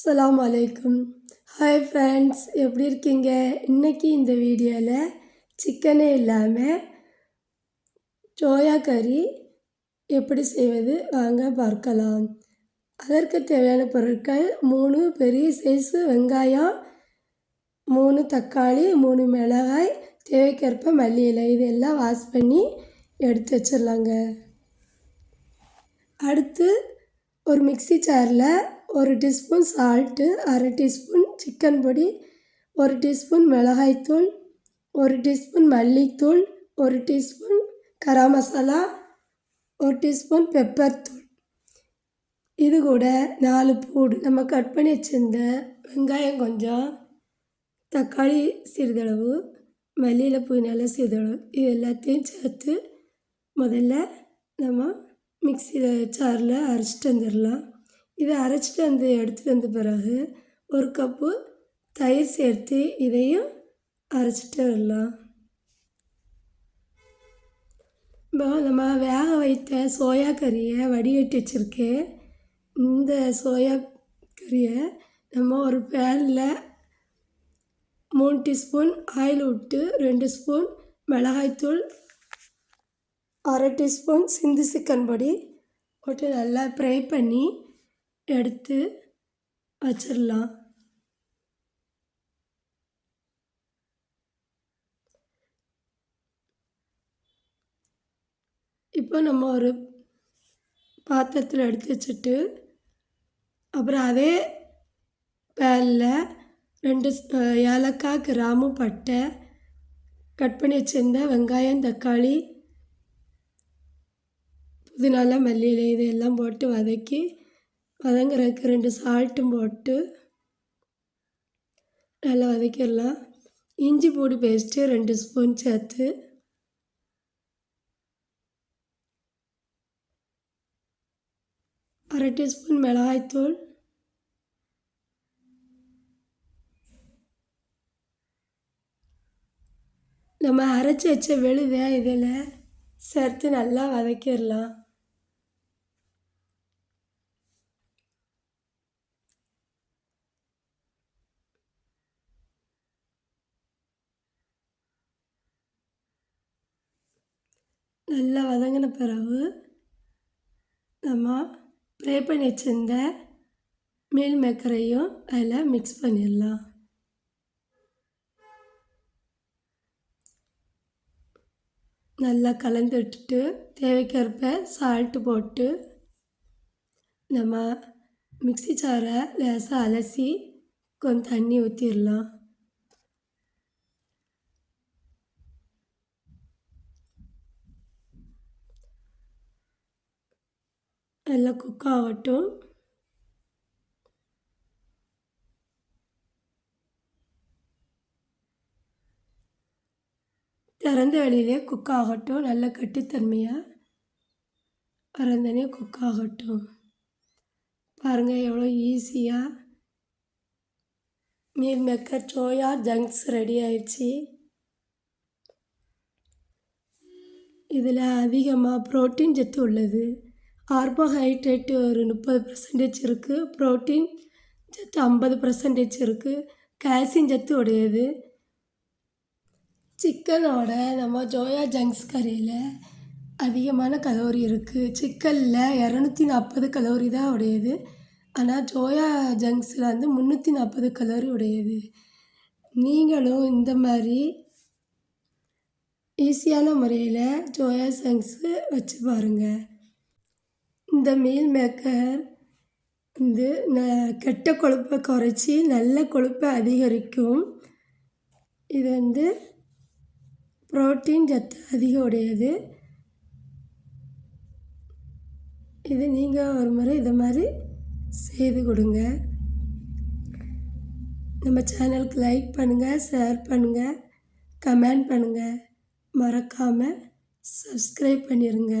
அஸ்லாம் வலைக்கும் hi friends எப்படி இருக்கீங்க? இன்றைக்கி இந்த வீடியோவில் சிக்கனே இல்லாமல் சோயா கறி எப்படி செய்வது? வாங்க பார்க்கலாம். அதற்கு தேவையான பொருட்கள் மூணு பெரிய சைஸு வெங்காயம் மூணு தக்காளி மூணு மிளகாய் தேவைக்கேற்ப மல்லி இலை இதெல்லாம் வாஷ் பண்ணி எடுத்து வச்சிடலாங்க அடுத்து ஒரு மிக்ஸி ஜாரில் ஒரு டீஸ்பூன் சால்ட்டு அரை டீஸ்பூன் சிக்கன் பொடி ஒரு டீஸ்பூன் மிளகாய்த்தூள் ஒரு டீஸ்பூன் மல்லித்தூள் ஒரு டீஸ்பூன் கரம் மசாலா ஒரு டீஸ்பூன் பெப்பர் தூள். இது கூட நாலு பூடு நம்ம கட் பண்ணி வச்சிருந்த வெங்காயம் கொஞ்சம் தக்காளி சிறிதளவு மல்லியில் புதினால சிறிதளவு இது எல்லாத்தையும் சேர்த்து முதல்ல நம்ம மிக்சியில் சாரில் அரைச்சிட்டு வந்துடலாம். இதை அரைச்சிட்டு வந்து எடுத்துகிட்டு வந்த பிறகு ஒரு கப்பு தயிர் சேர்த்து இதையும் அரைச்சிட்டு வரலாம். இப்போ நம்ம வேக வைத்த சோயா கறியை வடிகட்டி வச்சுருக்கேன் இந்த சோயா கறியை நம்ம ஒரு பேனில் மூணு டீஸ்பூன் ஆயில் விட்டு ரெண்டு ஸ்பூன் மிளகாய்த்தூள் அரை டீஸ்பூன் சிந்து சிக்கன் பொடி போட்டு நல்லா ஃப்ரை பண்ணி எடுத்து வச்சிடலாம் இப்போ நம்ம ஒரு பாத்திரத்தில் எடுத்து வச்சுட்டு அப்புறம் அதே பேனில் ரெண்டு ஏலக்காய் கிராமு பட்டை கட் பண்ணி வச்சுருந்த வெங்காயம் தக்காளி புதினாலாம் மல்லி இதையெல்லாம் போட்டு வதக்கி வதங்குறதுக்கு ரெண்டு சால்ட்டும் போட்டு நல்லா வதக்கிடலாம். இஞ்சி பூடி பேஸ்ட்டு ரெண்டு ஸ்பூன் சேர்த்து அரை டீஸ்பூன் மிளகாய்த்தூள் நம்ம அரைச்சி வச்ச விழுதை இதில் சேர்த்து நல்லா வதக்கிடலாம். நல்லா வதங்கின பிறகு நம்ம ப்ரே பண்ணி வச்சிருந்த மீல் மேக்கரையும் அதில் மிக்ஸ் பண்ணிடலாம். நல்லா கலந்து விட்டுட்டு தேவைக்கேற்ப சால்ட்டு போட்டு நம்ம மிக்ஸி சாரை லேசாக அலசி கொஞ்சம் தண்ணி ஊற்றிடலாம் நல்லா குக் ஆகட்டும் திறந்த வெளியிலே குக் ஆகட்டும் நல்ல கட்டித்தன்மையாக திறந்தனே குக் ஆகட்டும் பாருங்கள் எவ்வளோ ஈஸியாக meal maker soya chunks ready ஆயிடுச்சு. இதில் அதிகமாக ப்ரோட்டீன் சத்து உள்ளது. கார்போஹைட்ரேட்டு ஒரு முப்பது பர்சன்டேஜ் இருக்குது ப்ரோட்டீன் சத்து ஐம்பது பர்சன்டேஜ் இருக்குது கால்சியம் சத்து உடையது. சிக்கனோட நம்ம ஜோயா ஜங்க்ஸ் கறியில் அதிகமான கலோரி இருக்குது சிக்கனில் இரநூத்தி நாற்பது கலோரி தான் உடையது. ஆனால் ஜோயா ஜங்ஸில் வந்து முந்நூற்றி நாற்பது கலோரி உடையது. நீங்களும் இந்த மாதிரி ஈஸியான முறையில் ஜோயா ஜங்க்ஸு வச்சு பாருங்கள் இந்த மீல் மேக்கர் வந்து ந கெட்ட கொழுப்பை குறைச்சி நல்ல கொழுப்பை அதிகரிக்கும். இது வந்து ப்ரோட்டீன் சத்து அதிக உடையது. இது நீங்கள் ஒரு முறை இதை மாதிரி செய்து கொடுங்க. நம்ம சேனலுக்கு லைக் பண்ணுங்கள் ஷேர் பண்ணுங்கள் கமெண்ட் பண்ணுங்கள் மறக்காமல் சப்ஸ்கிரைப் பண்ணிடுங்க